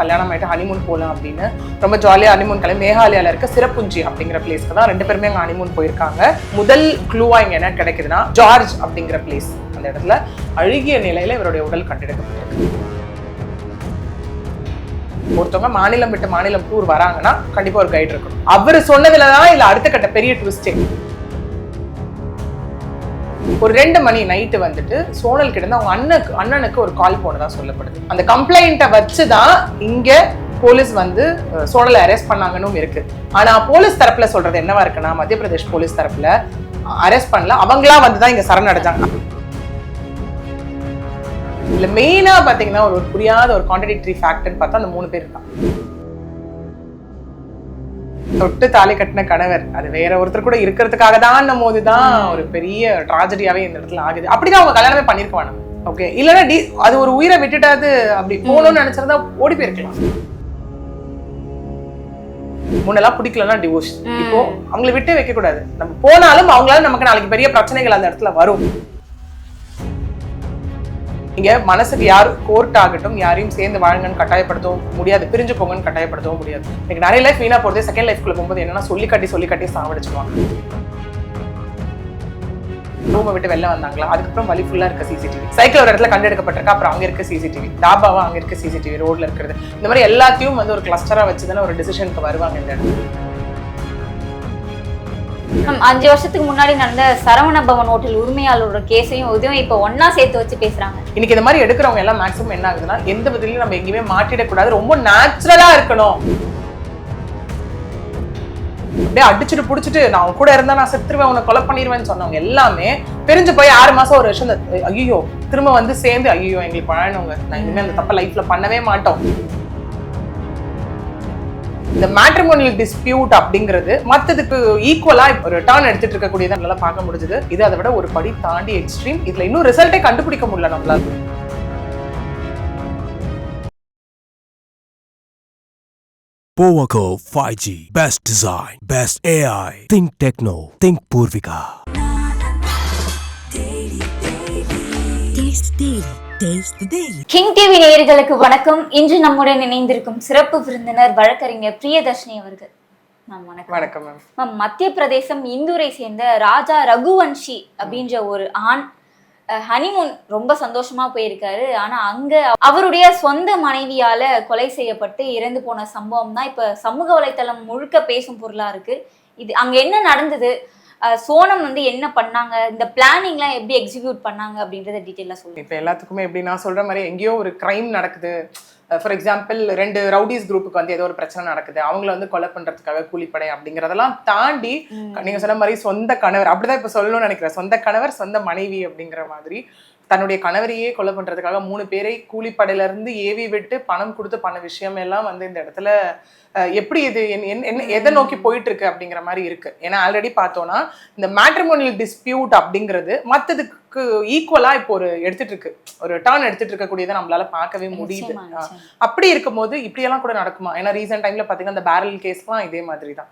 கல்யாணம் ஆயிட்டு ஹனிமூன் போகலாம் அப்படின்னு. ரொம்ப ஜாலியாக ஹனிமூன் கிளம்பி மேகாலயால இருக்க சிறப்புஞ்சி அப்படிங்கிற பிளேஸ்க்கு தான் ரெண்டு பேருமே அங்கே ஹனிமூன் போயிருக்காங்க. முதல் க்ளூவா இங்க என்ன கிடைக்குதுன்னா ஜார்ஜ் அப்படிங்கிற பிளேஸ் அந்த இடத்துல அழுகிய நிலையில இவருடைய உடல் கண்டெடுக்கப்பட்டிருக்கு. ஒருத்தவங்க மாநிலம் விட்டு மாநிலம் டூர் வராங்கன்னா கண்டிப்பா ஒரு கைடு இருக்கணும். அவர் சொன்னதுல தான் இல்லை அடுத்த கட்ட பெரிய ட்விஸ்டே ஒரு ரெண்டு மணி நைட்டு வந்துட்டு சோனல் கிட்ட அவங்க அண்ணனுக்கு அண்ணனுக்கு ஒரு கால் போனதா சொல்லப்படுது. அந்த கம்ப்ளைண்ட்டை வச்சு தான் இங்கே போலீஸ் வந்து சோனலை அரெஸ்ட் பண்ணாங்கன்னு இருக்கு. ஆனா போலீஸ் தரப்புல சொல்றது என்னவா இருக்குன்னா மத்திய பிரதேஷ் போலீஸ் தரப்புல அரெஸ்ட் பண்ணல அவங்களா வந்து தான் இங்க சரணடைஞ்சாங்க இதில் மெயினாக பார்த்தீங்கன்னா ஒரு புரியாத ஒரு கான்ட்ரடிக்டரி ஃபேக்டர்னு பார்த்தா அந்த மூணு பேர் இருக்கான் தொட்டு தாலி கட்டின கணவர். அது வேற ஒருத்தர் கூட இருக்கிறதுக்காக தான் போதுதான் ஒரு பெரிய ட்ராஜடியாவே இந்த இடத்துல ஆகுது. அப்படிதான் அவங்க கல்யாணமே வேணாம் ஓகே இல்லைன்னா டி அது ஒரு உயிரை விட்டுட்டாது. அப்படி போகணும்னு நினைச்சிருந்தா ஓடி போயிருக்கலாம். முன்னெல்லாம் பிடிக்கலன்னா டிவோர்ஸ் இப்போ அவங்கள விட்டே வைக்க கூடாது நம்ம போனாலும் அவங்களால நமக்கு நாளைக்கு பெரிய பிரச்சனைகள் அந்த இடத்துல வரும். இங்கே மனசுக்கு யார் கோர்ட் ஆகட்டும் யாரையும் சேர்ந்து வாழுங்கன்னு கட்டாயப்படுத்தவும் முடியாது. பிரிஞ்சு போங்கன்னு கட்டாயப்படுத்தவும் முடியாது. எனக்கு நிறைய லைஃப் வீணாக போகிறதே செகண்ட் லைஃப்குள்ள போகும்போது என்னன்னா சொல்லி கட்டி சொல்லி கட்டி சாவடிச்சிருவாங்க. ரூமை விட்டு வெளில வந்தாங்களா? அதுக்கப்புறம் வழி ஃபுல்லாக இருக்க சிசிடிவி சைக்கிள் ஒரு இடத்துல கண்டெடுக்கப்பட்டிருக்கா அப்புறம் அங்கே இருக்க சிசிடிவி தாபாவா அங்கே இருக்க சிசிடிவி ரோட்ல இருக்கிறது. இந்த மாதிரி எல்லாத்தையும் வந்து ஒரு கிளஸ்டராக வச்சு தானே ஒரு டிசிஷனுக்கு வருவாங்க இந்த இடத்துல. மேம் அஞ்சு வருஷத்துக்கு முன்னாடி நடந்த சரவண பவன் ஹோட்டல் உரிமையாளரோட கேஸையும் இதுவும் இப்போ ஒன்னா சேர்த்து வச்சு பேசுறாங்க. இன்னைக்கு இந்த மாதிரி எடுக்கிறவங்க எல்லாம் மேக்ஸிமம் என்ன ஆகுதுன்னா எந்த பதிலையும் நம்ம எங்கேயுமே மாட்டிடக்கூடாது. ரொம்ப நேச்சுரலா இருக்கணும். அப்படியே அடிச்சுட்டு புடிச்சிட்டு நான் அவன் கூட இருந்தா நான் செத்துருவேன் உன்னை கொலை பண்ணிடுவேன்னு சொன்னவங்க எல்லாமே பிரிஞ்சு போய் ஆறு மாசம் ஒரு வருஷம் ஐயோ திரும்ப வந்து சேர்ந்து ஐயோ எங்களுக்கு பழனவங்க நான் இனிமே அந்த தப்ப லைஃப்ல பண்ணவே மாட்டோம். இந்த மேட்ரிமோனியல் டிஸ்பியூட் அப்படிங்கிறது மத்ததுக்கு ஈக்குவலா ஒரு டர்ன் எடுத்துட்டு இருக்கக்கூடியதை நம்மளால பார்க்க முடிஞ்சது இது அதை விட ஒரு படி தாண்டி எக்ஸ்ட்ரீம் இதுல இன்னும் ரிசல்ட்டே கண்டுபிடிக்க முடியல நம்மளால Powaco 5G. Best design. Best AI. Think Techno. Think Purvika. Taste Daily. King TV நேயர்களுக்கு வணக்கம். இன்று நம்முடன் இணைந்திருக்கும் சிறப்பு விருந்தினர் வழக்கறிஞர் பிரியதர்ஷினி அவர்கள். வணக்கம். வணக்கம் மேம் மத்திய பிரதேசம் இந்தூரை சேர்ந்த ராஜா ரகுவன்ஷி அப்படின்ற ஒரு ஆண் ஹனிமூன் ரொம்ப சந்தோஷமா போயிருக்காரு. ஆனா அங்க அவருடைய சொந்த மனைவியால கொலை செய்யப்பட்டு இறந்து போன சம்பவம் தான் இப்ப சமூக வலைத்தளம் முழுக்க பேசும் பொருளா இருக்கு. இது அங்க என்ன நடந்தது? சோனம் வந்து என்ன பண்ணாங்க? இந்த பிளானிங்லாம் எப்படி எக்ஸிக்யூட் பண்ணாங்க அப்படின்றத டீட்டெயிலாக சொல்லுங்க. இப்போ எல்லாத்துக்குமே எப்படி நான் சொல்ற மாதிரி எங்கேயோ ஒரு கிரைம் நடக்குது. ஃபார் எக்ஸாம்பிள் ரெண்டு ரவுடிஸ் குரூப்புக்கு வந்து ஏதோ ஒரு பிரச்சனை நடக்குது. அவங்கள வந்து கொலை பண்றதுக்காக கூலிப்படை அப்படிங்கறதெல்லாம் தாண்டி நீங்க சொன்ன மாதிரி சொந்த கணவர் அப்படிதான் இப்ப சொல்லணும்னு நினைக்கிறேன். சொந்த கணவர் சொந்த மனைவி அப்படிங்கிற மாதிரி தன்னுடைய கணவரையே கொலை பண்றதுக்காக மூணு பேரை கூலிப்படையில இருந்து ஏவி விட்டு பணம் கொடுத்து பண்ண விஷயம் எல்லாம் வந்து இந்த இடத்துல எப்படி இது என்ன- எதை நோக்கி போயிட்டு இருக்கு அப்படிங்கிற மாதிரி இருக்கு. ஏன்னா ஆல்ரெடி பார்த்தோம்னா இந்த மேட்ரிமோனியல் டிஸ்பியூட் அப்படிங்கிறது மத்ததுக்கு ஈக்குவலா இப்போ ஒரு எடுத்துட்டு இருக்கு ஒரு டர்ன் எடுத்துட்டு இருக்கக்கூடியதை நம்மளால பார்க்கவே முடியுது. அப்படி இருக்கும்போது இப்படியெல்லாம் கூட நடக்குமா? ஏன்னா ரீசெண்ட் டைம்ல பாத்தீங்கன்னா அந்த பேரல் கேஸ்லாம் இதே மாதிரி தான்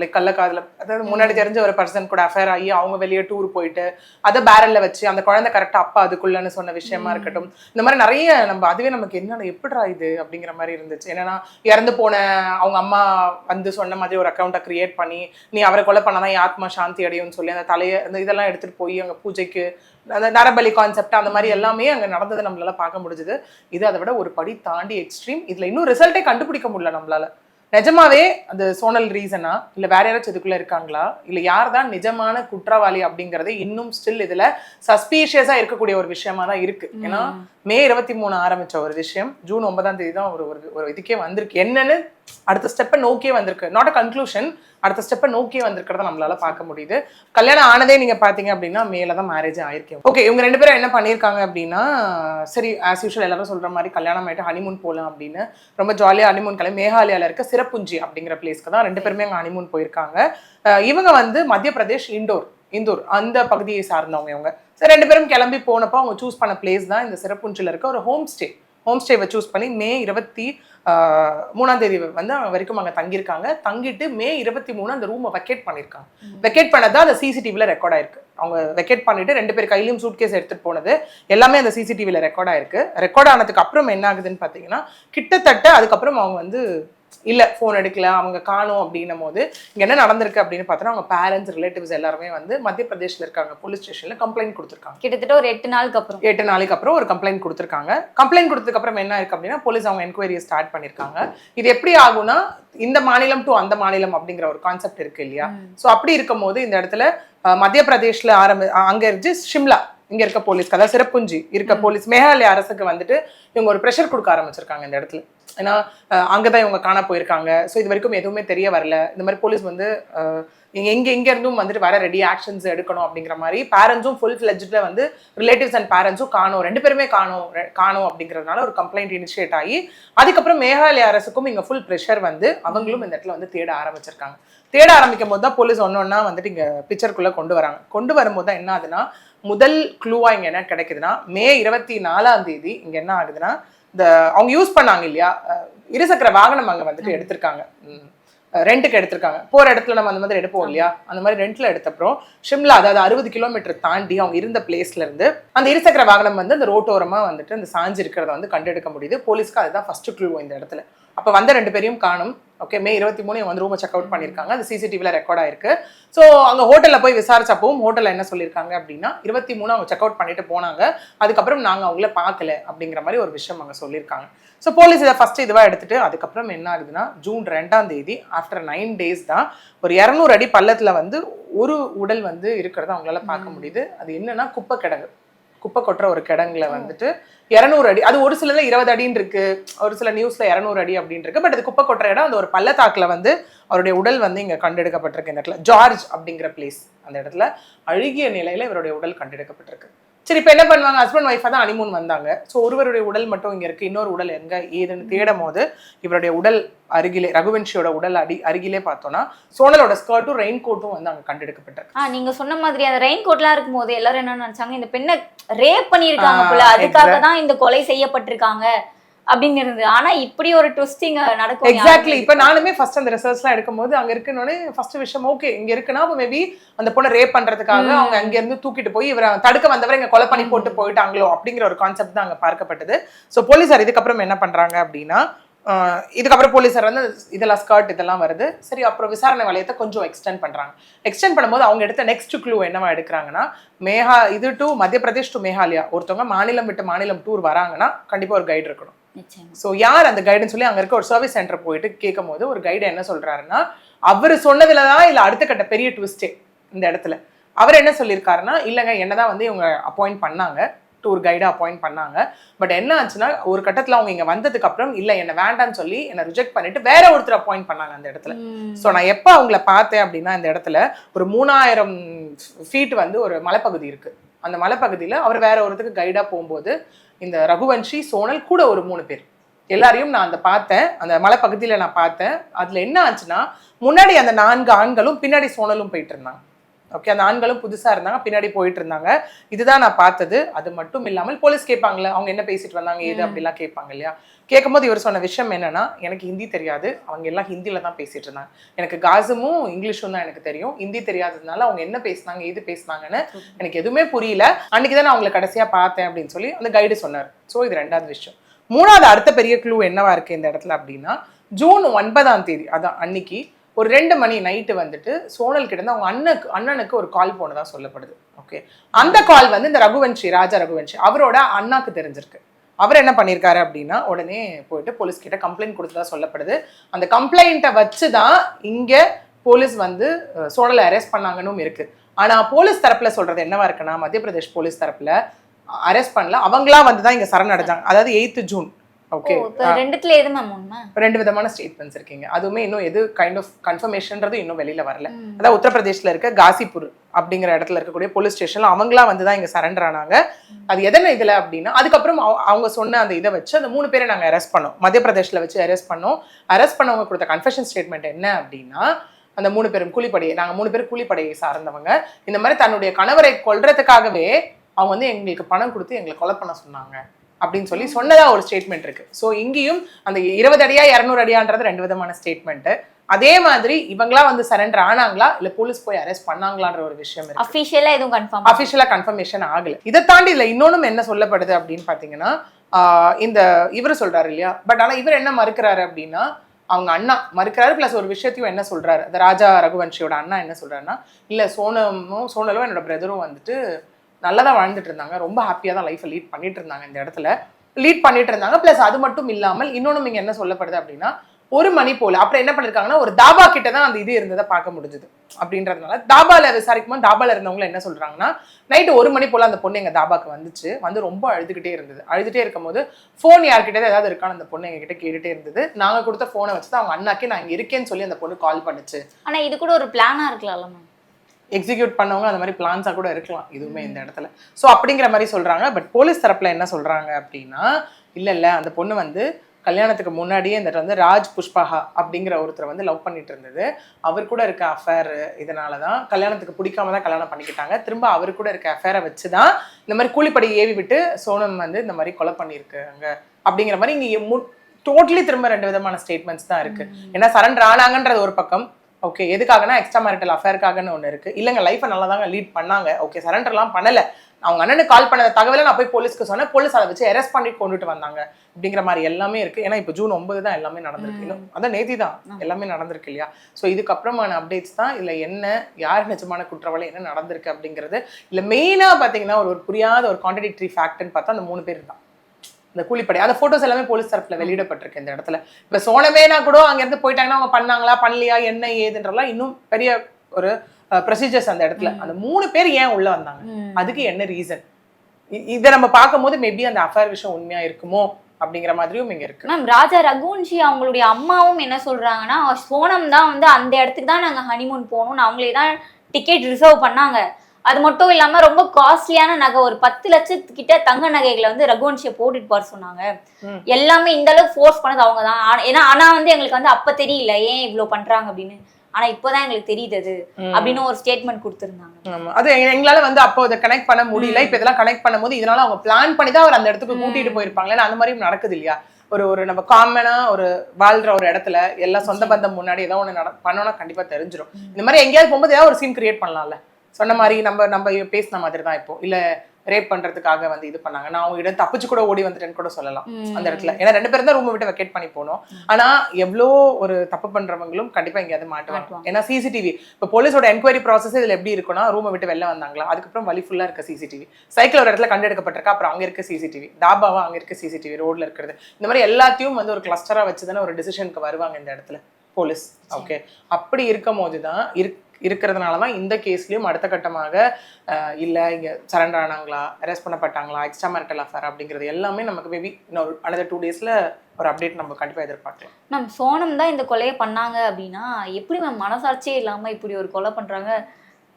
லைக் கள்ளக்காதல அதாவது முன்னாடி தெரிஞ்ச ஒரு பர்சன் கூட அஃபேர் ஆகி அவங்க வெளியே டூர் போயிட்டு அதை பேரல்ல வச்சு அந்த குழந்தை கரெக்டா அப்பா அதுக்குள்ளன்னு சொன்ன விஷயமா இருக்கட்டும். இந்த மாதிரி நிறைய நம்ம அதுவே நமக்கு என்ன எப்படிடா இது அப்படிங்கிற மாதிரி இருந்துச்சு. என்னன்னா இறந்து போன அவங்க அம்மா வந்து சொன்ன மாதிரி ஒரு அக்கௌண்ட்டை கிரியேட் பண்ணி நீ அவரை கொலை பண்ணாதான் என் ஆத்மா சாந்தி அடையும்னு சொல்லி அந்த தலையை அந்த இதெல்லாம் எடுத்துட்டு போய் அங்க பூஜைக்கு அந்த நரபலி கான்செப்ட் அந்த மாதிரி எல்லாமே அங்க நடந்ததை நம்மளால பார்க்க முடிஞ்சது. இது அதை விட ஒரு படி தாண்டி எக்ஸ்ட்ரீம் இதுல இன்னும் ரிசல்ட்டே கண்டுபிடிக்க முடியல நம்மளால. நிஜமாவே அது சோனல் ரீசனா இல்ல வேற யாராச்சும் இதுக்குள்ள இருக்காங்களா? இல்ல யார் தான் நிஜமான குற்றவாளி அப்படிங்கறது இன்னும் ஸ்டில் இதுல சஸ்பீஷியஸா இருக்கக்கூடிய ஒரு விஷயமா தான் இருக்கு. ஏன்னா மே இருபத்தி மூணு ஆரம்பிச்ச ஒரு விஷயம் ஜூன் ஒன்பதாம் தேதி தான் ஒரு ஒரு- இதுக்கே வந்திருக்கு. என்னன்னு அடுத்த ஸ்டெப்பை நோக்கியே வந்திருக்கு. நாட் அ கன்க்ளூஷன் அடுத்த ஸ்டெப்பை நோக்கியே வந்திருக்கிறத நம்மளால பார்க்க முடியுது. கல்யாணம் ஆனதே நீங்க பாத்தீங்க அப்படின்னா மேல தான் மேரேஜ் ஆயிருக்கேன் ஓகே இவங்க ரெண்டு பேரும் என்ன பண்ணியிருக்காங்க அப்படின்னா சரி ஆஸ் யூஷுவல் எல்லாரும் சொல்ற மாதிரி கல்யாணம் ஆயிட்டு ஹனிமூன் போகலாம் அப்படின்னு. ரொம்ப ஜாலியா ஹனிமூன் கிளம்பி மேகாலயால இருக்க சிறப்புஞ்சி அப்படிங்கிற பிளேஸ்க்கு தான் ரெண்டு பேருமே அங்க ஹனிமூன் போயிருக்காங்க. இவங்க வந்து மத்திய பிரதேஷ் இண்டோர் இந்தூர் அந்த பகுதியை சார்ந்தவங்க இவங்க. சரி ரெண்டு பேரும் கிளம்பி போனப்போ அவங்க சூஸ் பண்ண பிளேஸ் தான் இந்த சிறப்புஞ்சில இருக்க ஒரு ஹோம் ஸ்டே ஹோம் ஸ்டேவை சூஸ் பண்ணி மே இருபத்தி மூணாம் தேதி வந்து வரைக்கும் அங்கே தங்கியிருக்காங்க. தங்கிட்டு மே இருபத்தி மூணு அந்த ரூமை வெக்கேட் பண்ணியிருக்காங்க. வெக்கேட் பண்ணதா அந்த சிசிடிவியில் ரெக்கார்ட் ஆயிருக்கு. அவங்க வெக்கேட் பண்ணிட்டு ரெண்டு பேர் கையிலும் சூட் கேஸ் எடுத்துட்டு போனது எல்லாமே அந்த சிசிடிவியில் ரெக்கார்ட் ஆயிருக்கு. ரெக்கார்ட் ஆனதுக்கு அப்புறம் என்ன ஆகுதுன்னு பார்த்தீங்கன்னா கிட்டத்தட்ட அதுக்கப்புறம் அவங்க வந்து இல்ல ஃபோன் எடுக்கல அவங்க காணும் அப்படின்னும் போது இங்க என்ன நடந்திருக்கு அப்படின்னு பார்த்தோன்னா அவங்க பேரண்ட்ஸ் ரிலேட்டிவ்ஸ் எல்லாருமே வந்து மத்திய பிரதேஷ்ல இருக்காங்க போலீஸ் ஸ்டேஷன்ல கம்ப்ளைண்ட் கொடுத்துருக்காங்க. கிட்டத்தட்ட ஒரு எட்டு நாளுக்கு அப்புறம். எட்டு நாளைக்கு அப்புறம் ஒரு கம்ப்ளைண்ட் கொடுத்துருக்காங்க. கம்ப்ளைண்ட் கொடுத்ததுக்கு அப்புறம் என்ன இருக்கு அப்படின்னா போலீஸ் அவங்க என்கொயரியை ஸ்டார்ட் பண்ணிருக்காங்க. இது எப்படி ஆகும்னா இந்த மாநிலம் டு அந்த மாநிலம் அப்படிங்கிற ஒரு கான்செப்ட் இருக்கு இல்லையா? ஸோ அப்படி இருக்கும் போது இந்த இடத்துல மத்திய பிரதேஷ்ல ஆரம்பி அங்க இருந்து ஷிம்லா இங்க இருக்க போலீஸ்க்கு அதாவது சிறப்புஞ்சி இருக்க போலீஸ் மேகாலய அரசுக்கு வந்துட்டு இவங்க ஒரு ப்ரெஷர் கொடுக்க ஆரம்பிச்சிருக்காங்க இந்த இடத்துல. ஏன்னா அங்கதான் இவங்க காண போயிருக்காங்க. ஸோ இது வரைக்கும் எதுவுமே தெரிய வரல. இந்த மாதிரி போலீஸ் வந்து எங்க எங்க இருந்தும் வந்துட்டு வர ரெடி ஆக்ஷன்ஸ் எடுக்கணும் அப்படிங்கிற மாதிரி பேரண்ட்ஸும் ஃபுல் ஃபிளெஜ்ல வந்து ரிலேட்டிவ்ஸ் அண்ட் பேரண்ட்ஸும் காணும். ரெண்டு பேருமே காணும் காணும் அப்படிங்கிறதுனால ஒரு கம்ப்ளைண்ட் இனிஷியேட் ஆகி அதுக்கப்புறம் மேகாலய அரசுக்கும் இங்க ஃபுல் ப்ரெஷர் வந்து அவங்களும் இந்த இடத்துல வந்து தேட ஆரம்பிச்சிருக்காங்க. தேட ஆரம்பிக்கும் போது தான் போலீஸ் ஒன்று ஒன்றா வந்துட்டு இங்க பிக்சருக்குள்ள கொண்டு வராங்க. கொண்டு வரும்போது தான் என்ன ஆகுதுன்னா முதல் க்ளூவா இங்க என்ன கிடைக்குதுன்னா மே இருபத்தி நாலாம் தேதி இங்க என்ன ஆகுதுன்னா இந்த அவங்க யூஸ் பண்ணாங்க இல்லையா? இருசக்கர வாகனம் அங்க வந்துட்டு எடுத்திருக்காங்க. ரெண்ட்டுக்கு எடுத்திருக்காங்க. போற இடத்துல நம்ம அந்த மாதிரி எடுப்போம் இல்லையா? அந்த மாதிரி ரெண்ட்ல எடுத்தப்பறம் ஷிம்லா அதாவது அறுபது கிலோமீட்டர் தாண்டி அவங்க இருந்த பிளேஸ்ல இருந்து அந்த இருசக்கர வாகனம் வந்து அந்த ரோட்டோரமா வந்துட்டு அந்த சாஞ்சு இருக்கிறத வந்து கண்டெடுக்க முடியுது. போலீஸ்க்கு அதுதான் ஃபர்ஸ்ட் க்ளூ இந்த இடத்துல. அப்ப வந்த ரெண்டு பேரையும் காணும். ஓகே மே இருபத்தி மூணு வந்து ரூமை செக் அவுட் பண்ணியிருக்காங்க. அது சிசிடிவில ரெக்கார்ட் ஆயிருக்கு. ஸோ அங்க ஹோட்டல்ல போய் விசாரிச்சப்பவும் ஹோட்டல்ல என்ன சொல்லியிருக்காங்க அப்படின்னா இருபத்தி மூணு அவங்க செக் அவுட் பண்ணிட்டு போனாங்க. அதுக்கப்புறம் நாங்க அவங்கள பார்க்கல அப்படிங்கிற மாதிரி ஒரு விஷயம் அங்க சொல்லியிருக்காங்க. ஸோ போலீஸ் இதை ஃபர்ஸ்ட் இதுவா எடுத்துட்டு அதுக்கப்புறம் என்ன ஆகுதுன்னா ஜூன் ரெண்டாம் தேதி ஆஃப்டர் நைன் டேஸ் தான் ஒரு இரநூறு அடி பள்ளத்துல வந்து ஒரு உடல் வந்து இருக்கிறத அவங்களால பார்க்க முடியுது. அது என்னன்னா குப்பை கிடங்கு. குப்பை கொட்டுற ஒரு கிடங்குல வந்துட்டு இரநூறு அடி அது ஒரு சிலதுல இருபது அடின்னு இருக்கு. ஒரு சில நியூஸ்ல இரநூறு அடி அப்படின்னு இருக்கு. பட் அது குப்பை கொட்டுற இடம் அந்த ஒரு பள்ளத்தாக்குல வந்து அவருடைய உடல் வந்து இங்க கண்டெடுக்கப்பட்டிருக்கு இந்த இடத்துல. ஜார்ஜ் அப்படிங்கிற பிளேஸ் அந்த இடத்துல அழுகிய நிலையில இவருடைய உடல் கண்டெடுக்கப்பட்டிருக்கு. சரி இப்போ என்ன பண்ணுவாங்க? ஹஸ்பண்ட் ஒய்ஃபாக தான் அனிமூன் வந்தாங்க. ஸோ ஒருவருடைய உடல் மட்டும் இங்கே இருக்கு. இன்னொரு உடல் எங்க? ஏதுன்னு தேடும் போது இவருடைய உடல் அருகிலே ரகுவன்ஷியோட உடல் அடி அருகிலே பார்த்தோம்னா சோனலோட ஸ்கர்ட்டும் ரெயின் கோட்டும் வந்து அங்கே கண்டெடுக்கப்பட்டிருக்கு. ஆ நீங்க சொன்ன மாதிரி அந்த ரெயின் கோட்லாம் இருக்கும்போது எல்லாரும் என்ன நினைச்சாங்க? இந்த பெண்ணை ரேப் பண்ணிருக்காங்க ஆ, போல. அதுக்காக தான் இந்த கொலை செய்யப்பட்டிருக்காங்க. அப்படின்னு இருந்தது ஆனா இப்படி ஒரு ட்விஸ்டிங் நடக்கும் எக்ஸாக்ட்லி இப்போ நானுமே ஃபர்ஸ்ட் அந்த ரிசர்ச்லாம் எடுக்கும்போது அங்க இருக்குன்னு ஃபர்ஸ்ட் விஷயம் ஓகே இங்க இருக்குன்னா மேபி அந்த பொண்ணை ரேப் பண்றதுக்காக அவங்க அங்க இருந்து தூக்கிட்டு போய் இவரை தடுக்க வந்தவரை இங்க கொலை பண்ணி போட்டு போயிட்டாங்களோ அப்படிங்கிற ஒரு கான்செப்ட் தான் அங்க பார்க்கப்பட்டது. ஸோ போலீஸார் இதுக்கப்புறம் என்ன பண்றாங்க அப்படின்னா இதுக்கப்புறம் போலீஸார் வந்து இதெல்லாம் ஸ்கர்ட் இதெல்லாம் வருது. சரி அப்புறம் விசாரணை வளையத்தை கொஞ்சம் எக்ஸ்டெண்ட் பண்றாங்க. எக்ஸ்டெண்ட் பண்ணும்போது அவங்க எடுத்த நெக்ஸ்ட் க்ளூ என்னவா எடுக்கிறாங்கன்னா மேகா இது டு மத்திய பிரதேஷ் டு மேகாலயா. ஒருத்தவங்க மாநிலம் விட்டு மாநிலம் டூர் வராங்கன்னா கண்டிப்பா ஒரு கைடு இருக்கணும். ஸோ யார் அந்த கைடுன்னு சொல்லி அங்க இருக்க ஒரு சர்வீஸ் சென்டர் போயிட்டு கேட்கும் போது ஒரு கைடு என்ன சொல்றாருன்னா அவர் சொன்னதுல தான் இல்ல அடுத்த கட்ட பெரிய ட்விஸ்டே இந்த இடத்துல. அவர் என்ன சொல்லியிருக்காருன்னா இல்லைங்க என்னதான் வந்து இவங்க அப்பாயிண்ட் பண்ணாங்க டூர் கைடை அப்பாயிண்ட் பண்ணாங்க பட் என்ன ஆச்சுன்னா ஒரு கட்டத்துல அவங்க இங்க வந்ததுக்கு அப்புறம் இல்ல என்ன வேண்டாம்னு சொல்லி என்ன ரிஜெக்ட் பண்ணிட்டு வேற ஒருத்தர் அப்பாயிண்ட் பண்ணாங்க அந்த இடத்துல. ஸோ நான் எப்போ அவங்கள பார்த்தேன் அப்படின்னா இந்த இடத்துல ஒரு மூணாயிரம் ஃபீட் வந்து ஒரு மலைப்பகுதி இருக்கு. அந்த மலைப்பகுதியில் அவர் வேற ஒருத்தருக்கு கைடாக போகும்போது இந்த ரகுவன்ஷி சோனல் கூட ஒரு மூணு பேர். எல்லாரையும் நான் அந்த பார்த்தேன். அந்த மலைப்பகுதியில் நான் பார்த்தேன். அதில் என்ன ஆச்சுன்னா முன்னாடி அந்த நான்கு ஆண்களும் பின்னாடி சோனலும் போயிட்டு இருந்தாங்க ஓகே அந்த ஆண்களும் புதுசாக இருந்தாங்க பின்னாடி போயிட்டு இருந்தாங்க இதுதான் நான் பார்த்தது. அது மட்டும் இல்லாமல் போலீஸ் கேட்பாங்களே அவங்க என்ன பேசிட்டு வந்தாங்க ஏது அப்படிலாம் கேட்பாங்க இல்லையா? கேட்கும்போது இவர் சொன்ன விஷயம் என்னன்னா எனக்கு ஹிந்தி தெரியாது. அவங்க எல்லாம் ஹிந்தியில தான் பேசிட்டு இருந்தாங்க. எனக்கு காசமும் இங்கிலீஷும் தான் எனக்கு தெரியும். ஹிந்தி தெரியாததுனால அவங்க என்ன பேசுனாங்க ஏது பேசுனாங்கன்னு எனக்கு எதுவுமே புரியல. அன்னைக்கு தான் நான் அவங்களை கடைசியா பார்த்தேன் அப்படின்னு சொல்லி அந்த கைடு சொன்னார். ஸோ இது ரெண்டாவது விஷயம். மூணாவது அடுத்த பெரிய க்ளூ என்னவா இருக்கு இந்த இடத்துல அப்படின்னா ஜூன் ஒன்பதாம் தேதி அதான் அன்னைக்கு ஒரு ரெண்டு மணி நைட்டு வந்துட்டு சோனல் கிட்ட அவங்க அண்ணனுக்கு அண்ணனுக்கு ஒரு கால் போனதா சொல்லப்படுது. ஓகே அந்த கால் வந்து இந்த ரகுவன்ஷி ராஜா ரகுவன்ஷி அவரோட அண்ணாக்கு தெரிஞ்சிருக்கு. அவர் என்ன பண்ணியிருக்காரு அப்படின்னா உடனே போயிட்டு போலீஸ் கிட்ட கம்ப்ளைண்ட் கொடுத்ததா சொல்லப்படுது. அந்த கம்ப்ளைண்ட்டை வச்சு தான் இங்கே போலீஸ் வந்து சோழலை அரெஸ்ட் பண்ணாங்கன்னு இருக்கு. ஆனால் போலீஸ் தரப்பில் சொல்றது என்னவா இருக்குன்னா மத்திய பிரதேஷ் போலீஸ் தரப்பில் அரெஸ்ட் பண்ணல. அவங்களா வந்து தான் இங்கே சரணடைஞ்சாங்க. அதாவது எயித்து ஜூன் ஓகே ரெண்டுத்துல எது மேம் உண்மை ரெண்டு விதமான ஸ்டேட்மெண்ட்ஸ் இருக்கீங்க. அதுவுமே இன்னும் எது கைண்ட் ஆஃப் கன்ஃபர்மேஷன்றது இன்னும் வெளியில வரல. அதாவது உத்தரப்பிரதேஷ்ல இருக்க காசிபூர் அப்படிங்கிற இடத்துல இருக்கக்கூடிய போலீஸ் ஸ்டேஷன்ல அவங்களா வந்து தான் இங்க சரண்டர் ஆனாங்க. அது எதன இதுல அப்படின்னா அதுக்கப்புறம் அவ- அவங்க சொன்ன அந்த இதை வச்சு அந்த மூணு பேரை நாங்க அரெஸ்ட் பண்ணோம். மத்திய பிரதேஷ்ல வச்சு அரெஸ்ட் பண்ணோம். அரெஸ்ட் பண்ணவங்க கொடுத்த கன்ஃபெஷன் ஸ்டேட்மெண்ட் என்ன அப்படின்னா அந்த மூணு பேரும் கூலிப்படையை நாங்க மூணு பேர் கூலிப்படையை சார்ந்தவங்க. இந்த மாதிரி தன்னுடைய கணவரை கொல்றதுக்காகவே அவங்க வந்து எங்களுக்கு பணம் கொடுத்து எங்களை கொலை பண்ண சொன்னாங்க. அப்படின்னு சொல்லி சொன்னதா ஒரு ஸ்டேட்மெண்ட் இருக்கு. ஸோ இங்கேயும் அந்த இருபது அடியா இரநூறு அடியான்றது ரெண்டு விதமான ஸ்டேட்மெண்ட் அதே மாதிரி இவங்களா வந்து சரண்டர் ஆனாங்களா? இல்ல போலீஸ் போய் அரெஸ்ட் பண்ணாங்களான்ற ஒரு விஷயம் இருக்கு. அஃபிஷியலா எதுவும் கன்ஃபார்ம் அஃபிஷியலா கன்ஃபர்மேஷன் ஆகல. இதை தாண்டி இதுல இன்னொன்னும் என்ன சொல்லப்படுது அப்படின்னு பாத்தீங்கன்னா இந்த இவர் சொல்றாரு இல்லையா? பட் ஆனா இவர் என்ன மறுக்கிறாரு அப்படின்னா அவங்க அண்ணா மறுக்கிறாரு பிளஸ் ஒரு விஷயத்தையும் என்ன சொல்றாரு? அந்த ராஜா ரகுவன்ஷியோட அண்ணா என்ன சொல்றாருன்னா இல்ல சோனமும் சோனலும் என்னோட பிரதரும் வந்துட்டு நல்லா தான் வாழ்ந்துட்டு இருந்தாங்க. ரொம்ப ஹாப்பியாக தான் லைஃப்பை லீட் பண்ணிட்டு இருந்தாங்க இந்த இடத்துல. லீட் பண்ணிட்டு இருந்தாங்க. ப்ளஸ் அது மட்டும் இல்லாமல் இன்னொன்று இங்கே என்ன சொல்லப்படுது அப்படின்னா ஒரு மணி போல அப்புறம் என்ன பண்ணிருக்காங்கன்னா ஒரு தாபா கிட்ட தான் அந்த இது இருந்ததை பார்க்க முடிஞ்சது. அப்படின்றதுனால தாபால விசாரிக்கும் போது தாபால இருந்தவங்க என்ன சொல்றாங்கன்னா நைட்டு ஒரு மணி போல அந்த பொண்ணு எங்க தாபாக்கு வந்துச்சு. வந்து ரொம்ப அழுதுகிட்டே இருந்தது. அழுதுகிட்டே இருக்கும்போது ஃபோன் யார்கிட்ட ஏதாவது இருக்கான்னு அந்த பொண்ணு எங்ககிட்ட கேட்டுட்டே இருந்தது. நாங்க கொடுத்த ஃபோனை வச்சு தான் அவங்க அண்ணாக்கே நான் இங்க இருக்கேன்னு சொல்லி அந்த பொண்ணு கால் பண்ணுச்சு. ஆனா இது கூட ஒரு பிளானா இருக்கலாம் மேம் எக்ஸிக்யூட் பண்ணவங்க அந்த மாதிரி பிளான்ஸாக கூட இருக்கலாம் இதுவுமே இந்த இடத்துல. ஸோ அப்படிங்கிற மாதிரி சொல்றாங்க. பட் போலீஸ் தரப்புல என்ன சொல்றாங்க அப்படின்னா இல்ல இல்ல அந்த பொண்ணு வந்து கல்யாணத்துக்கு முன்னாடியே இந்த வந்து ராஜ் புஷ்பஹா அப்படிங்கிற ஒருத்தர் வந்து லவ் பண்ணிட்டு இருந்தது. அவர் கூட இருக்க அஃபேர் இதனால தான் கல்யாணத்துக்கு பிடிக்காம தான் கல்யாணம் பண்ணிக்கிட்டாங்க. திரும்ப அவர் கூட இருக்க அஃபேரை வச்சு தான் இந்த மாதிரி கூலிப்படி ஏவி விட்டு சோனம் வந்து இந்த மாதிரி கொலை பண்ணியிருக்காங்க. அப்படிங்கிற மாதிரி இங்கே டோட்டலி திரும்ப ரெண்டு விதமான ஸ்டேட்மெண்ட்ஸ் தான் இருக்கு. ஏன்னா சரண்டர் ஆனாங்கன்றது ஒரு பக்கம். ஓகே எதுக்காகனா எக்ஸ்ட்ரா மேரிட்டல் அஃபேருக்காகன்னு ஒன்று இருக்கு. இல்லைங்க லைஃப்பை நல்லா தாங்க லீட் பண்ணாங்க. ஓகே சரண்டர்லாம் பண்ணல. அவங்க அண்ணனுக்கு கால் பண்ண தகவலை நான் போய் போலீஸ்க்கு சொன்னேன். போலீஸ் அதை வச்சு அரெஸ்ட் பண்ணி கொண்டுட்டு வந்தாங்க. அப்படிங்கிற மாதிரி எல்லாமே இருக்கு. ஏன்னா இப்போ ஜூன் ஒன்பது தான் எல்லாமே நடந்திருக்கு. இன்னும் அதான் நேத்தி தான். எல்லாமே நடந்திருக்கு இல்லையா? ஸோ இதுக்கப்புறமான அப்டேட்ஸ் தான். இல்லை என்ன யார் நிஜமான குற்றவாளி என்ன நடந்திருக்கு அப்படிங்கிறது. இல்லை மெயினாக பார்த்தீங்கன்னா ஒரு ஒரு புரியாத ஒரு கான்ட்ரடிக்டரி ஃபேக்ட்னு பார்த்தா அந்த மூணு பேர் தான். இந்த கூலிப்படை. அந்த போட்டோஸ் எல்லாமே போலீஸ் தரப்புல வெளியிடப்பட்டிருக்கு இந்த இடத்துல. இப்ப சோனமேனா கூட அங்க இருந்து போயிட்டாங்கன்னா அவங்க பண்ணாங்களா பண்ணலையா என்ன ஏதுன்றலாம் இன்னும் பெரிய ஒரு ப்ரொசீஜர்ஸ் அந்த இடத்துல. அந்த மூணு பேர் ஏன் உள்ள வந்தாங்க? அதுக்கு என்ன ரீசன் இதை நம்ம பார்க்கும்போது மேபி அந்த அஃபேர் விஷயம் உண்மையா இருக்குமோ அப்படிங்கிற மாதிரியும் இங்க இருக்கு. மேம் ராஜா ரகுவன்ஷி அவங்களுடைய அம்மாவும் என்ன சொல்றாங்கன்னா சோனம் தான் வந்து அந்த இடத்துக்கு தான் நாங்க ஹனிமூன் போகணும்னு அவங்களே தான் டிக்கெட் ரிசர்வ் பண்ணாங்க. அது மட்டும் இல்லாம ரொம்ப காஸ்ட்லியான நகை ஒரு பத்து லட்சத்துக்கிட்ட தங்க நகைகளை வந்து ரகுவன்ஷியை போட்டுட்டு போற சொன்னாங்க. எல்லாமே இந்த அளவுக்கு ஃபோர்ஸ் பண்ணது அவங்க தான் ஆனா- ஏன்னா ஆனா வந்து எங்களுக்கு வந்து அப்ப தெரியல ஏன் இவ்வளவு பண்றாங்க அப்படின்னு. ஆனா இப்போதான் எங்களுக்கு தெரியுது அது அப்படின்னு ஒரு ஸ்டேட்மெண்ட் கொடுத்திருந்தாங்க. அது எங்க- எங்களால வந்து அப்போ இதை கனெக்ட் பண்ண முடியல. இப்ப இதெல்லாம் கனெக்ட் பண்ணும்போது இதனால அவங்க பிளான் பண்ணி தான் அவர் அந்த இடத்துக்கு கூட்டிட்டு போயிருப்பாங்க. அந்த மாதிரியும் நடக்குது இல்லையா? ஒரு ஒரு நம்ம காமனா ஒரு வாழ்ற ஒரு இடத்துல எல்லா சொந்த பந்தம் முன்னாடி ஏதோ ஒண்ணு நட பண்ணோம்னா கண்டிப்பா தெரிஞ்சிடும் இந்த மாதிரி எங்கேயாவது போகும்போது ஏதாவது ஒரு சீன் கிரியேட் பண்ணலாம்ல. சொன்ன மாதிரி நம்ம நம்ம பேசின மாதிரி தான் இப்போ. இல்ல ரேப் பண்றதுக்காக வந்து இது பண்ணாங்க. நான் அவங்க இடம் தப்பிச்சு கூட ஓடி வந்துட்டேன்னு கூட சொல்லலாம் அந்த இடத்துல. ஏன்னா ரெண்டு பேரும் தான் ரூம் விட்டு வெக்கேட் பண்ணி போனோம். ஆனா எவ்வளோ ஒரு தப்பு பண்றவங்களும் கண்டிப்பா எங்கேயாவது மாட்டுவாங்க. ஏன்னா சிசிடிவி இப்போ போலீஸோட என்கொயரி ப்ராசஸ் இதுல எப்படி இருக்கும்னா ரூமை விட்டு வெளில வந்தாங்களா? அதுக்கப்புறம் வழி ஃபுல்லா இருக்க சிசிடிவி சைக்கிள் ஒரு இடத்துல கண்டெடுக்கப்பட்டிருக்கா. அப்புறம் அங்க இருக்க சிசிடிவி தாபாவா அங்க இருக்க சிசிடிவி ரோட்ல இருக்கிறது. இந்த மாதிரி எல்லாத்தையும் வந்து ஒரு கிளஸ்டரா வச்சு தானே ஒரு டிசிஷனுக்கு வருவாங்க இந்த இடத்துல. போலீஸ் ஓகே அப்படி இருக்கும் போது தான் இருக் இருக்கிறதுனால தான் இந்த கேஸ்லயும் அடுத்த கட்டமாக இல்ல இங்க சரண்டர் ஆனாங்களா அரெஸ்ட் பண்ணப்பட்டாங்களா எக்ஸ்ட்ரா மேரிட்டல் அஃபேர் அப்படிங்கிறது எல்லாமே நமக்கு மேபி இன்னொரு அனதர் டூ டேஸ்ல ஒரு அப்டேட் நம்ம கண்டிப்பா எதிர்பார்க்கலாம். மேம் சோனம் தான் இந்த கொலையை பண்ணாங்க அப்படின்னா எப்படி மேம் மனசாட்சியே இல்லாம இப்படி ஒரு கொலை பண்றாங்க?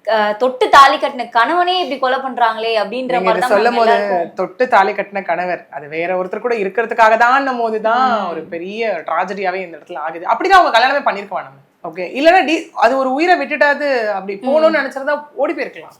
அஹ் தொட்டு தாலி கட்டின கணவனே இப்படி கொலை பண்றாங்களே அப்படின்ற மாதிரி சொல்லும் போது. தொட்டு தாலி கட்டின கணவர் அது வேற ஒருத்தர் கூட இருக்கிறதுக்காக தான் போது தான் ஒரு பெரிய ட்ராஜடியாவே இந்த இடத்துல ஆகுது. அப்படிதான் அவங்க கல்யாணமே பண்ணிருக்கோம் நம்ம ஓகே இல்லைன்னா டி அது ஒரு உயிரை விட்டுட்டாது அப்படி போகணும்னு நினைச்சிருந்தா ஓடி போயிருக்கலாம்.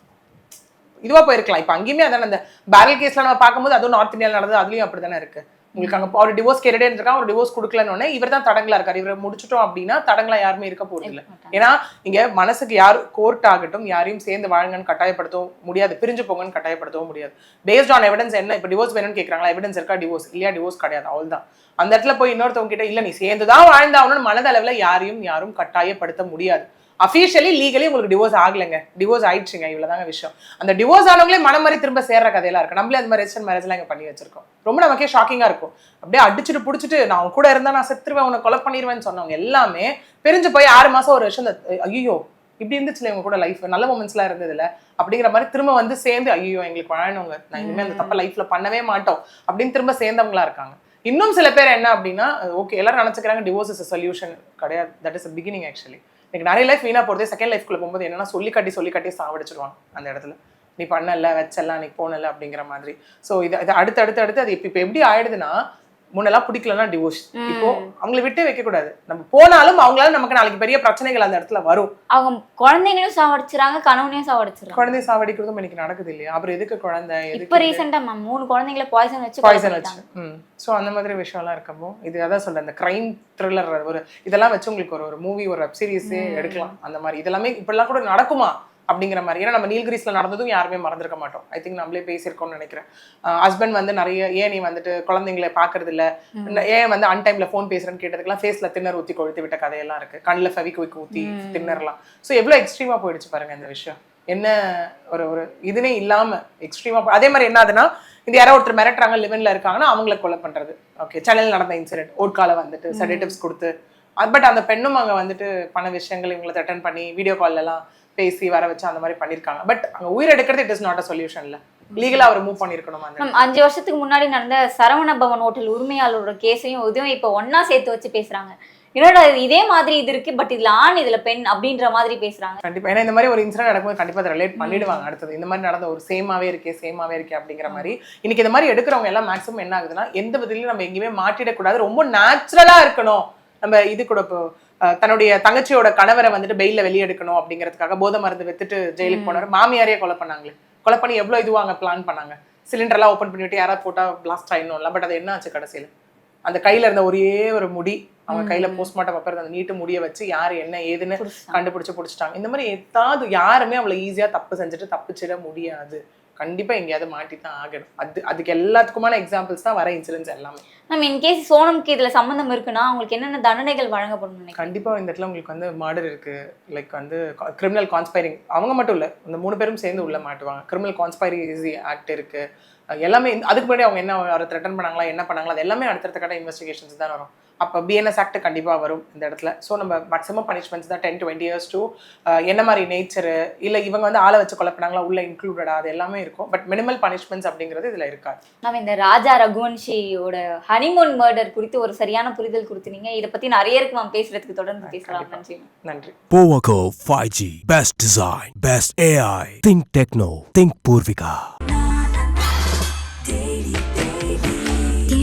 இதுவா போயிருக்கலாம். இப்போ அங்கேயுமே அதான அந்த பேரல் கேஸ்ல நம்ம பார்க்கும்போது அதுவும் நார்த் இந்தியாவில் நடந்தது அதுலயும் அப்படிதானே இருக்கு. உங்களுக்கு அங்க ஒரு டிவோர்ஸ் கேட்டுட்டே இருக்கான் ஒரு டிவோர்ஸ் கொடுக்கலன்னு இவர் தான் தடங்களா இருக்காரு. இவரை முடிச்சிட்டோம் அப்படின்னா தடங்களா யாருமே இருக்க போறது இல்ல. ஏன்னா இங்க மனசுக்கு யார் கோர்ட் ஆகட்டும் யாரையும் சேர்ந்து வாழுங்கன்னு கட்டாயப்படுத்தவும் முடியாது. பிரிஞ்சு போங்கன்னு கட்டாயப்படுத்தவும் முடியாது. பேஸ்ட் ஆன் எவிடன்ஸ் என்ன? இப்போ டிவோர்ஸ் வேணும்னு கேட்குறாங்களா எவிடன்ஸ் இருக்கா? டிவோர்ஸ் இல்லையா? டிவோர்ஸ் கிடையாது. அவ்வளவுதான். அந்த இடத்துல போய் இன்னொருத்தவங்க கிட்ட இல்ல நீ சேர்ந்து தான் வாழ்ந்தாகணும்னு மனதளவுல யாரையும் யாரும் கட்டாயப்படுத்த முடியாது. அஃபிஷியலி லீகலி உங்களுக்கு டிவோர்ஸ் ஆகலைங்க. டிவோர்ஸ் ஆயிடுச்சுங்க. இவ்வளவுதாங்க விஷயம். அந்த டிவோர்ஸ் ஆனவங்களே மனம் மாதிரி திரும்ப சேர்ற கதையெல்லாம் இருக்கு. நம்மளே அந்த மாதிரி ரெஜிஸ்டர் மேரேஜ்லாம் இங்க பண்ணி வச்சிருக்கோம். ரொம்ப நமக்கே ஷாக்கிங்கா இருக்கும். அப்படியே அடிச்சுட்டு புடிச்சிட்டு நான் அவன் கூட இருந்தா நான் செத்துருவேன் உன்னை கொலை பண்ணிடுவேன்னு சொன்னவங்க எல்லாமே பிரிஞ்சு போய் ஆறு மாசம் ஒரு வருஷம் ஐயோ இப்படி இருந்துச்சுல இவங்க கூட லைஃப் நல்ல மூமெண்ட்ஸ்லாம் இருந்ததுல. அப்படிங்கிற மாதிரி திரும்ப வந்து சேர்ந்து ஐயோ எங்களுக்கு வாழணுங்க நான் இனிமே அந்த தப்ப லைஃப்ல பண்ணவே மாட்டோம். அப்படின்னு திரும்ப சேர்ந்தவங்களா இருக்காங்க. இன்னும் சில பேர் என்ன அப்படின்னா ஓகே எல்லாரும் நினைச்சுக்கிறாங்க டிவோர்ஸ் இஸ் சொல்யூஷன் கிடையாது. தட் இஸ் பிகினிங் ஆக்சுவலி எனக்கு நிறைய லைஃப் வீணா போகிறது செகண்ட் லைஃப்குள்ள போகும்போது என்னன்னா சொல்லி காட்டி சொல்லி காட்டி சாவடிச்சிருவாங்க அந்த இடத்துல. நீ பண்ணல வச்சல நீ போனல அப்படிங்கிற மாதிரி. ஸோ இது இது அடுத்து அடுத்து அடுத்து அது இப்போ இப்போ எப்படி ஆயிடுதுன்னா முன்னெல்லாம் பிடிக்கலன்னா டிவோர்ஸ் இப்போ அவங்களை விட்டே வைக்க கூடாது. நம்ம போனாலும் அவங்களால நமக்கு நாளைக்கு பெரிய பிரச்சனைகள் அந்த இடத்துல வரும். அவங்க குழந்தைங்களையும் சாவடிச்சிடறாங்க கணவனையும் சாவடிச்சிடறாங்க. குழந்தை சாவடிக்கிறதும் இன்னைக்கு நடக்குது இல்லையா? அப்புறம் எதுக்கு குழந்தை? இப்ப ரீசெண்டா மேம் மூணு குழந்தைங்களை பாய்சன் வச்சு பாய்சன் வச்சு. ஸோ அந்த மாதிரி விஷயம்லாம் இருக்கப்போ இது அதான் சொல்றேன் இந்த கிரைம் த்ரில்லர் ஒரு இதெல்லாம் வச்சு உங்களுக்கு ஒரு ஒரு மூவி ஒரு வெப் சீரிஸே எடுக்கலாம். அந்த மாதிரி இதெல்லாமே இப்படிலாம் கூட நடக்குமா? அப்படிங்கிற மாதிரி. ஏன்னா நம்ம நீல்கிரிஸ்ல நடந்ததும் யாருமே மறந்துருக்க மாட்டோம். ஐ திங்க் நம்மளே பேசியிருக்கோம்னு நினைக்கிறேன். ஹஸ்பண்ட் வந்து நிறைய ஏன் நீ வந்துட்டு குழந்தைங்களை பாக்குறது இல்ல ஏன் வந்து அன்டைம்ல ஃபோன் பேசுறேன்னு கேட்டதுக்கெல்லாம் ஃபேஸ்ல தின்னர் ஊத்தி கொழுத்து விட்ட கதையெல்லாம் இருக்கு. கண்ணில் ஃபெவிக்விக் ஊத்தி தின்னர்லாம் ஸோ எவ்வளவு எக்ஸ்ட்ரீமா போயிடுச்சு பாருங்க இந்த விஷயம். என்ன ஒரு ஒரு இதுவே இல்லாம எக்ஸ்ட்ரீமா அதே மாதிரி என்ன ஆகுதுன்னா இந்த யாரோ ஒருத்தர் மிரட்டுறாங்க லிவன்ல இருக்காங்கன்னா அவங்கள கொலை பண்றது. ஓகே சென்னையில் நடந்த இன்சிடென்ட் ஓட்கால வந்துட்டு செடேட்டிவ்ஸ் கொடுத்து. பட் அந்த பெண்ணும் அங்க வந்துட்டு பண விஷயங்கள் இவங்களை அட்டன் பண்ணி வீடியோ கால்ல எல்லாம் பேசி வர வச்சு அந்த மாதிரி பண்ணிருக்காங்க. பட் அங்க உயிர் எடுக்கிறது it is not a solution இல்ல. லீகலா அவர் மூவ் பண்ணிருக்கணும் அஞ்சு வருஷத்துக்கு முன்னாடி நடந்த சரவண பவன் ஹோட்டல் உரிமையாளரோட கேஸையும் இதுவும் இப்போ ஒண்ணா சேர்த்து வச்சு பேசுறாங்க. என்னடா இது மாதிரி இது இருக்கு பட் இதுல ஆண் இதுல பெண் அப்படின்ற மாதிரி பேசுறாங்க. கண்டிப்பா. ஏன்னா இந்த மாதிரி ஒரு இன்சிடென்ட் நடக்கும்போது கண்டிப்பா அதை ரிலேட் பண்ணிடுவாங்க அடுத்தது. இந்த மாதிரி நடந்த ஒரு சேமாவே இருக்கே சேமாவே இருக்கே அப்படிங்கிற மாதிரி. இன்னைக்கு இந்த மாதிரி எடுக்கிறவங்க எல்லாம் மேக்ஸிமம் என்ன ஆகுதுன்னா எந்த விதத்துலயும் நம்ம எங்கேயுமே மாட்டிடக்கூடாது. ரொம்ப நேச்சுரலா இருக்கணும். நம்ம இது கூட இப்போ தன்னுடைய தங்கச்சியோட கணவரை வந்துட்டு பெயில வெளியே எடுக்கணும் அப்படிங்கிறதுக்காக போதை மருந்து வித்துட்டு ஜெயிலுக்கு போனாரு. மாமியாரையே கொலை பண்ணாங்களே. கொலை பண்ணி எவ்வளவு இதுவாங்க பிளான் பண்ணாங்க? சிலிண்டர் எல்லாம் ஓப்பன் பண்ணிவிட்டு யாராவது போட்டா பிளாஸ்ட் ஆயிடணும்ல. பட் அது என்ன ஆச்சு கடைசியில? அந்த கையில இருந்த ஒரே ஒரு முடி அவங்க கையில போஸ்ட்மார்ட்டம் அப்புறம் அந்த நீட்டு முடிய வச்சு யாரு என்ன ஏதுன்னு. கண்டுபிடிச்சு பிடிச்சிட்டாங்க. இந்த மாதிரி ஏதாவது யாருமே அவளை ஈஸியா தப்பு செஞ்சுட்டு தப்பிச்சிட முடியாது. கண்டிப்பா எங்கேயாவது மாட்டி தான் ஆகணும். அது அதுக்கு எல்லாத்துக்குமான எக்ஸாம்பிள்ஸ் தான் வர இன்சிடென்ட்ஸ் எல்லாமே. மேம் இன்கேஸ் சோனம்க்கு இதுல சம்மந்தம் இருக்குன்னா அவங்களுக்கு என்னென்ன தண்டனைகள் வழங்கப்படும் நினைக்கிறேன் கண்டிப்பா இந்த இடத்துல உங்களுக்கு வந்து மர்டர் இருக்கு. லைக் வந்து கிரிமினல் கான்ஸ்பைரிங் அவங்க மட்டும் இல்ல இந்த மூணு பேரும் சேர்ந்து உள்ள மாட்டுவாங்க. கிரிமினல் கான்ஸ்பைரிசி ஆக்ட் இருக்கு. அஹ் எல்லாமே அதுக்கு முன்னாடி அவங்க என்ன அவரை த்ரெட்டன் பண்ணாங்களா என்ன பண்ணாங்களா அது எல்லாமே அடுத்தடுத்த கட்ட இன்வெஸ்டிகேஷன்ஸ் தான் வரும் அப்போ பிஎன்எஸ் ஆக்ட் கண்டிப்பா வரும் இந்த இடத்துல ஸோ நம்ம மேக்ஸிமம் பனிஷ்மெண்ட்ஸ் தான் டென் டுவெண்ட்டி இயர்ஸ் டூ என்ன மாதிரி நேச்சரு இல்லை இவங்க வந்து ஆளை வச்சு கொலை பண்ணாங்களா உள்ள இன்க்ளூடடா அது எல்லாமே இருக்கும் பட் மினிமல் பனிஷ்மெண்ட்ஸ் அப்படிங்கிறது இதுல இருக்காது நம்ம இந்த ராஜா ரகுவன்ஷியோட ஹனிமூன் மர்டர் குறித்து ஒரு சரியான புரிதல் கொடுத்துனீங்க இதை பத்தி நிறைய இருக்கு மேம் பேசுறதுக்கு தொடர்ந்து பேசலாம் நன்றி. நன்றி Powaco 5G. Best design. Best AI. Think Techno. Think Purvika.